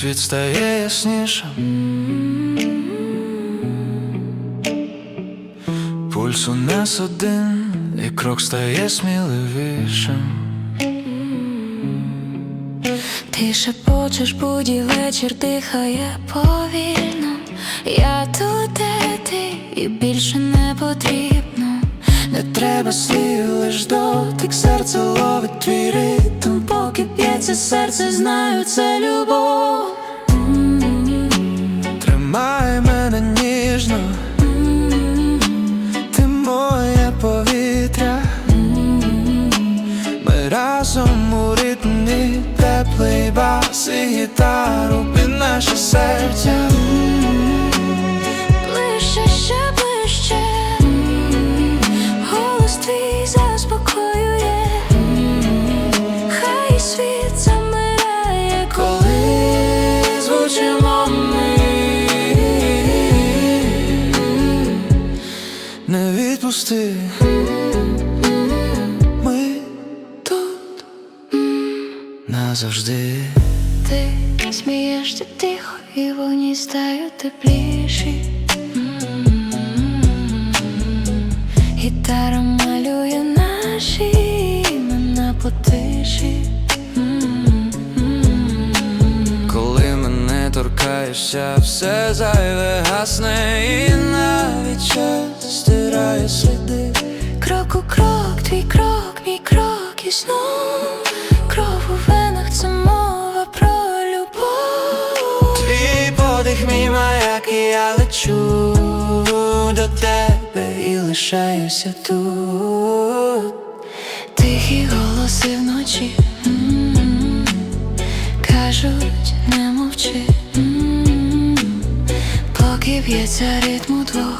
світ стає яснішим. Пульс у нас один, і крок стає сміливішим. Ти шепочеш будь вечір дихає повільно. Я тут, де ти, і більше не потрібно. Не треба слів, лиш дотик, серце б'ється серце, знаю, це любов. Тримай мене ніжно, ти моє повітря. Ми разом у ритмі, теплий бас і гітару під наше серця. Не відпусти. Ми тут назавжди. ти смієшся тихо, і вогні стають тепліші. Гітара малює наші імена по тиші. Коли мене торкаєшся, все зайве гасне, і навіть час стирає сліди. Крок у крок, твій крок, мій крок і знов кров у венах, це мова про любов. Твій подих, мій маяк, і я лечу до тебе і лишаюся тут. Тихі голоси вночі м, кажуть, не мовчи, поки б'ється ритм удвох.